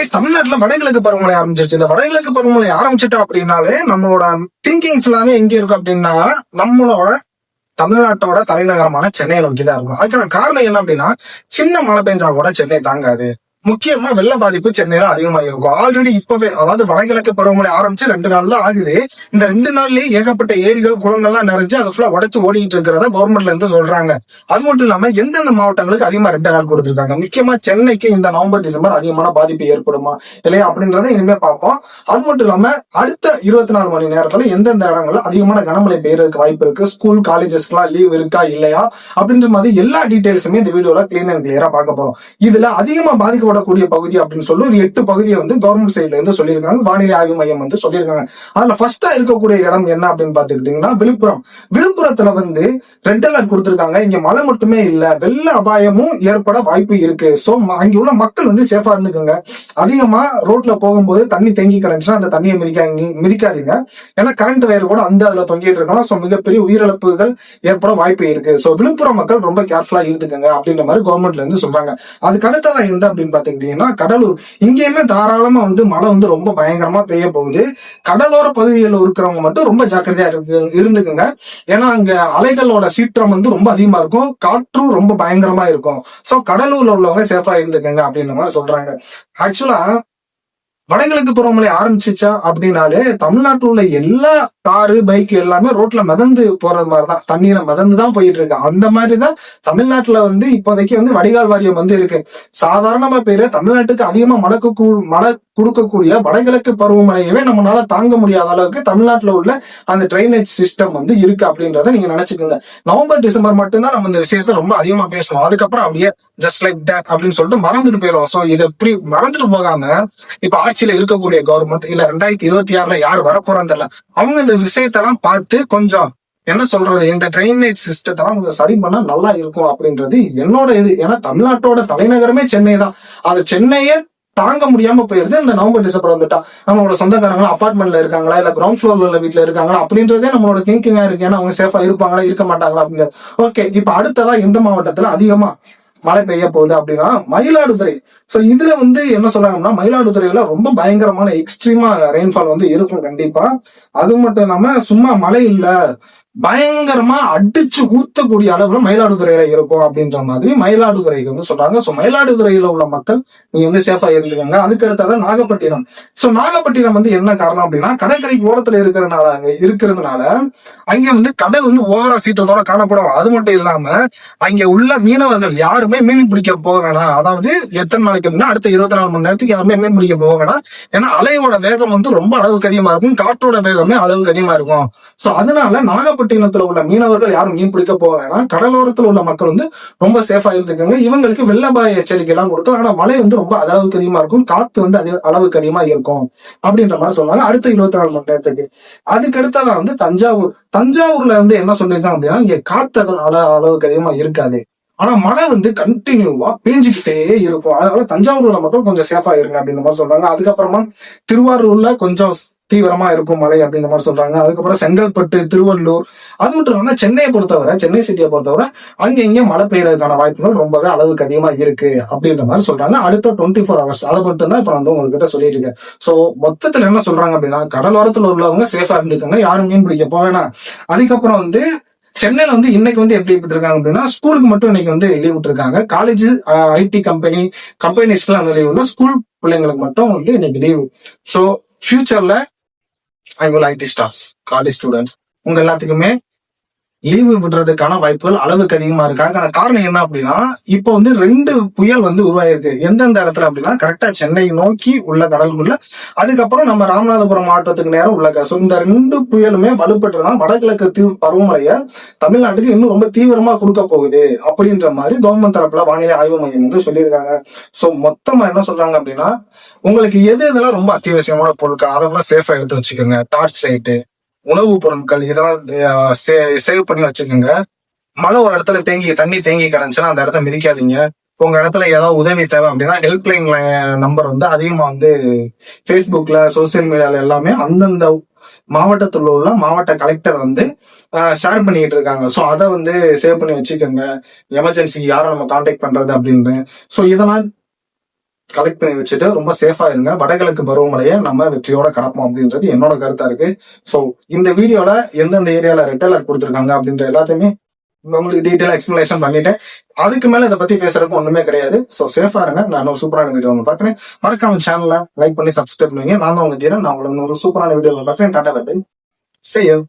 Wise தமிழ்நாட்டுல வடகிழக்கு பருவமழை ஆரம்பிச்சிருச்சு. இந்த வடகிழக்கு பருவமழை ஆரம்பிச்சிட்டா அப்படின்னாலே நம்மளோட திங்கிங் ஃபுல்லாமே எங்க இருக்கும் அப்படின்னா நம்மளோட தமிழ்நாட்டோட தலைநகரமான சென்னையை நோக்கி தான் இருக்கும். அதுக்கான காரணம் என்ன அப்படின்னா சின்ன மழை பெஞ்சா கூட சென்னை தாங்காது. முக்கியமா வெள்ள பாதிப்பு சென்னையில அதிகமாக இருக்கும். ஆல்ரெடி இப்பவே அதாவது வடகிழக்கு பருவமழை ஆரம்பிச்சு ரெண்டு நாள் தான் ஆகுது. இந்த ரெண்டு நாள்லயே ஏகப்பட்ட ஏரிகள் குளங்கள்லாம் நிறைஞ்சு அதை ஃபுல்லா உடச்சு ஓடிட்டு இருக்கிறத கவர்மெண்ட்ல இருந்து சொல்றாங்க. அது மட்டும் இல்லாம எந்தெந்த மாவட்டங்களுக்கு அதிகமா ரெட் அலர்ட் கொடுத்துருக்காங்க? முக்கியமா சென்னைக்கு இந்த நவம்பர் டிசம்பர் அதிகமான பாதிப்பு ஏற்படுமா? இல்லையா? அப்படின்றத இனிமே பார்ப்போம். அது மட்டும் இல்லாம அடுத்த இருபத்தி நாலு மணி நேரத்துல எந்தெந்த இடங்கள்ல அதிகமான கனமழை பெய்யறதுக்கு வாய்ப்பு இருக்கு? ஸ்கூல் காலேஜஸ்க்குலாம் லீவ் இருக்கா? இல்லையா? அப்படின்ற மாதிரி எல்லா டீடைல்ஸுமே இந்த வீடியோல கிளீன் அண்ட் கிளியரா பார்க்க போறோம். இதுல அதிகமா பாதிக்கப்படக்கூடிய பகுதி அப்படின்னு சொல்லி ஒரு எட்டு பகுதியை வந்து கவர்மெண்ட் சைட்ல இருந்து சொல்லியிருக்காங்க. வானிலை ஆய்வு மையம் வந்து சொல்லியிருக்காங்க. அதுல ஃபர்ஸ்டா இருக்கக்கூடிய இடம் என்ன அப்படின்னு பாத்துக்கிட்டீங்கன்னா விழுப்புரம். விழுப்புரத்துல வந்து ரெட் அலர்ட் கொடுத்திருக்காங்க. இங்க மழை மட்டுமே இல்ல வெள்ள அபாயமும் ஏற்பட வாய்ப்பு இருக்கு. சோ அங்க உள்ள மக்கள் வந்து சேஃபா இருந்துக்கோங்க. அதிகமா ரோட்ல போகும்போது தண்ணி தேங்கி கிடந்துச்சுன்னா அந்த தண்ணியை மிதிக்க மிதிக்காதீங்க. ஏன்னா கரண்ட் வயர் கூட அந்த அதுல தொங்கிட்டு இருக்கலாம். சோ மிகப்பெரிய உயிரிழப்புகள் ஏற்பட வாய்ப்பு இருக்கு. சோ விழுப்புரம் மக்கள் ரொம்ப கேர்ஃபுல்லா இருந்துக்கங்க அப்படின்ற மாதிரி கவர்மெண்ட்ல இருந்து சொல்றாங்க. அதுக்கு அடுத்ததான் எந்த அப்படின்னு பார்த்துக்கிட்டீங்கன்னா கடலூர். இங்கேயுமே தாராளமா வந்து மழை வந்து ரொம்ப பயங்கரமா பெய்ய போகுது. கடலோர பகுதிகளில் இருக்கிறவங்க மட்டும் ரொம்ப ஜாக்கிரதையா இருந்து இருந்துக்குங்க. ஏன்னா அங்க அலைகளோட சீற்றம் வந்து ரொம்ப அதிகமா இருக்கும். காற்றும் ரொம்ப பயங்கரமா இருக்கும். சோ கடலூர்ல உள்ளவங்க சேஃபாக இருந்துக்குங்க அப்படின்ற மாதிரி சொல்றாங்க. ஆக்சுவலா வடகிழக்கு பருவமழை ஆரம்பிச்சிச்சா அப்படின்னாலே தமிழ்நாட்டில் உள்ள எல்லா காரு பைக் எல்லாமே ரோட்ல மிதந்து போறது மாதிரிதான் தண்ணீரை மிதந்து தான் போயிட்டு இருக்கு அந்த மாதிரிதான் தமிழ்நாட்டுல வந்து இப்போதைக்கு வந்து வடிகால் வாரியம் வந்து இருக்கு. சாதாரணமா பேரு தமிழ்நாட்டுக்கு அதிகமா மழை மழை கொடுக்கக்கூடிய வடகிழக்கு பருவமழையவே நம்மளால தாங்க முடியாத அளவுக்கு தமிழ்நாட்டுல உள்ள அந்த ட்ரைனேஜ் சிஸ்டம் வந்து இருக்கு அப்படின்றத நீங்க நினைச்சுக்கோங்க. நவம்பர் டிசம்பர் மட்டும்தான் நம்ம இந்த விஷயத்த ரொம்ப அதிகமா பேசுவோம் அதுக்கப்புறம் அப்படியே ஜஸ்ட் லைக் டேட் அப்படின்னு சொல்லிட்டு மறந்துட்டு போயிடும் ஸோ இதை இப்படி மறந்துட்டு போகாம இப்ப ஆட்சியில இருக்கக்கூடிய கவர்மெண்ட் இல்ல ரெண்டாயிரத்தி இருபத்தி ஆறுல யார் வரப்போறான்னு தெரியல. அவங்க இந்த விஷயத்தெல்லாம் பார்த்து கொஞ்சம் என்ன சொல்றது? இந்த ட்ரைனேஜ் சிஸ்டத்தெல்லாம் கொஞ்சம் சரி பண்ணா நல்லா இருக்கும் அப்படின்றது என்னோட இது. ஏன்னா தமிழ்நாட்டோட தலைநகரமே சென்னை தான். அது சென்னையே தாங்க முடியாம போயிருது. இந்த நவம்பர் டிசம்பர் வந்துட்டா நம்மளோட சொந்தக்காரங்களா அபார்ட்மெண்ட்ல இருக்காங்களா? இல்ல கிரவுண்ட் ஃப்ளோர்ல உள்ள வீட்டுல இருக்காங்களா? அப்படின்றதே நம்மளோட திங்கிங்கா இருக்கு. ஏன்னா அவங்க சேஃபா இருப்பாங்களா இருக்க மாட்டாங்களா அப்படிங்கிறது. ஓகே இப்ப அடுத்ததா எந்த மாவட்டத்துல அதிகமா மழை பெய்ய போகுது அப்படின்னா மயிலாடுதுறை. சோ இதுல வந்து என்ன சொல்றாங்கன்னா மயிலாடுதுறையில ரொம்ப பயங்கரமான எக்ஸ்ட்ரீமா ரெயின்ஃபால் வந்து இருக்கும் கண்டிப்பா. அது மட்டும் இல்லாம சும்மா மழை இல்ல. பயங்கரமா அடிச்சு ஊத்தக்கூடிய அளவுல மயிலாடுதுறையில இருக்கும் அப்படின்ற மாதிரி மயிலாடுதுறைக்கு வந்து சொல்றாங்க. சோ மயிலாடுதுறையில உள்ள மக்கள் நீங்க வந்து சேஃபா இருந்துக்கோங்க. அதுக்கு அடுத்ததான் நாகப்பட்டினம். சோ நாகப்பட்டினம் வந்து என்ன காரணம் அப்படின்னா கடற்கரைக்கு ஓரத்துல இருக்கிறதுனால அங்க இருக்கிறதுனால அங்க வந்து கடல் வந்து ஓவரா சீற்றத்தோட காணப்படும். அது மட்டும் இல்லாம அங்க உள்ள மீனவர்கள் யாருமே மீன் பிடிக்க போக வேணாம். அதாவது எத்தனை நாளைக்கு அப்படின்னா அடுத்த இருபத்தி நாலு மணி நேரத்துக்கு யாருமே மீன் பிடிக்க போக வேணாம். ஏன்னா அலையோட வேகம் வந்து ரொம்ப அளவுக்கு அதிகமா இருக்கும். காற்றோட வேகமே அளவுக்கு அதிகமா இருக்கும். சோ அதனால நாகப்பட்டினம் நாகப்பட்டினத்துல உள்ள மீனவர்கள் யாரும் மீன் பிடிக்க போக வேணாம். கடலோரத்தில் உள்ள மக்கள் வந்து ரொம்ப சேஃபா இருந்துக்காங்க. இவங்களுக்கு வெள்ளபாய எச்சரிக்கை எல்லாம் கொடுக்கும் ஆனா மழை வந்து ரொம்ப அளவுக்கு அதிகமா இருக்கும். காத்து வந்து அதிக அளவுக்கு அதிகமா இருக்கும் அப்படின்ற மாதிரி சொல்லுவாங்க அடுத்த இருபத்தி நாலு மணி நேரத்துக்கு அதுக்கு அடுத்ததான் வந்து தஞ்சாவூர். தஞ்சாவூர்ல வந்து என்ன சொல்லியிருக்காங்க அப்படின்னா இங்க காத்து அதன் அள அளவுக்கு அதிகமா இருக்காது. ஆனா மழை வந்து கண்டினியூவா பேஞ்சுக்கிட்டே இருக்கும். அதனால தஞ்சாவூர்ல மட்டும் கொஞ்சம் சேஃபா இருங்க அப்படின்ற மாதிரி சொல்றாங்க. அதுக்கப்புறமா திருவாரூர்ல கொஞ்சம் தீவிரமா இருக்கும் மழை அப்படின்ற மாதிரி சொல்றாங்க. அதுக்கப்புறம் செங்கல்பட்டு திருவள்ளூர் அது மட்டும் இல்லாம சென்னையை பொறுத்தவரை சென்னை சிட்டியை பொறுத்தவரை அங்க இங்க மழை பெய்யறதுக்கான வாய்ப்புகள் ரொம்பவே அளவுக்கு அதிகமா இருக்கு அப்படின்ற மாதிரி சொல்றாங்க. அடுத்த டுவெண்ட்டி ஃபோர் ஹவர்ஸ் அதை மட்டும் தான் இப்ப வந்து உங்ககிட்ட சொல்லிட்டு இருக்கேன். சோ மொத்தத்துல என்ன சொல்றாங்க அப்படின்னா கடலோரத்துல உள்ளவங்க சேஃபா இருந்துக்கோங்க யாரும் மீன் பிடிக்க போவேனா அதுக்கப்புறம் வந்து சென்னையில வந்து இன்னைக்கு வந்து எப்படி இருக்காங்க அப்படின்னா ஸ்கூலுக்கு மட்டும் இன்னைக்கு வந்து லீவ் விட்டுருக்காங்க. காலேஜ் ஐடி கம்பெனி கம்பெனிஸ்க்குலாம் அந்த லீவ் இல்லை ஸ்கூல் பிள்ளைங்களுக்கு மட்டும் வந்து இன்னைக்கு லீவ் ஸோ ஃபியூச்சர்ல I will IT staffs college students உங்க எல்லாத்துக்குமே லீவு விடுறதுக்கான வாய்ப்புகள் அளவுக்கு அதிகமா இருக்கு அதுக்கான காரணம் என்ன அப்படின்னா இப்போ வந்து ரெண்டு புயல் வந்து உருவாயிருக்கு. எந்தெந்த இடத்துல அப்படின்னா கரெக்டா சென்னை நோக்கி உள்ள கடலுக்குள்ள. அதுக்கப்புறம் நம்ம ராமநாதபுரம் மாவட்டத்துக்கு நேரம் உள்ள க- இந்த ரெண்டு புயலுமே வலுப்பட்டுதான் வடகிழக்கு தீவு பருவமழையை தமிழ்நாட்டுக்கு இன்னும் ரொம்ப தீவிரமா கொடுக்க போகுது அப்படின்ற மாதிரி கவர்மெண்ட் தரப்புல வானிலை ஆய்வு மையம் வந்து சொல்லியிருக்காங்க. சோ மொத்தமா என்ன சொல்றாங்க அப்படின்னா உங்களுக்கு எது இதெல்லாம் ரொம்ப அத்தியாவசியமான பொருட்கள் அதை கூட சேஃபா எடுத்து வச்சுக்கோங்க. டார்ச் லைட்டு உணவுப் பொருட்கள் இதெல்லாம் சேவ் பண்ணி வச்சுக்கோங்க. மழை ஒரு இடத்துல தேங்கி தண்ணி தேங்கி கிடந்துச்சுன்னா அந்த இடத்த மிதிக்காதீங்க. உங்க இடத்துல ஏதாவது உதவி தேவை அப்படின்னா ஹெல்ப்லைன் நம்பர் வந்து அதிகமா வந்து ஃபேஸ்புக்ல சோசியல் மீடியால எல்லாமே அந்தந்த மாவட்டத்தில் உள்ள மாவட்ட கலெக்டர் வந்து ஷேர் பண்ணிட்டு இருக்காங்க. ஸோ அதை வந்து சேவ் பண்ணி வச்சுக்கோங்க. எமர்ஜென்சி யாரை நம்ம காண்டாக்ட் பண்றது அப்படின்னு. ஸோ இதெல்லாம் கலெக்ட் பண்ணி வச்சுட்டு ரொம்ப சேஃபா இருங்க. வடகிழக்கு பருவமழையை நம்ம வெற்றியோட கடப்போம் அப்படின்றது என்னோட கருத்தா இருக்கு. ஸோ இந்த வீடியோல எந்தெந்த ஏரியால ரெட் அலர்ட் கொடுத்துருக்காங்க அப்படின்ற எல்லாத்தையுமே உங்களுக்கு டீட்டெயில் எக்ஸ்பிளேஷன் பண்ணிட்டேன். அதுக்கு மேல இதை பத்தி பேசுறதுக்கு ஒண்ணுமே கிடையாது. ஸோ சேஃபா இருங்க. நான் ஒரு சூப்பரான வீடியோ ஒன்று பார்க்குறேன். மறக்காம சேனலை லைக் பண்ணி சப்ஸ்கிரைப் பண்ணுவீங்க. நான் தான் உங்க தீரன் நான் உங்களுக்கு ஒரு சூப்பரான வீடியோ பார்க்குறேன். டாடா பை செய்யும்.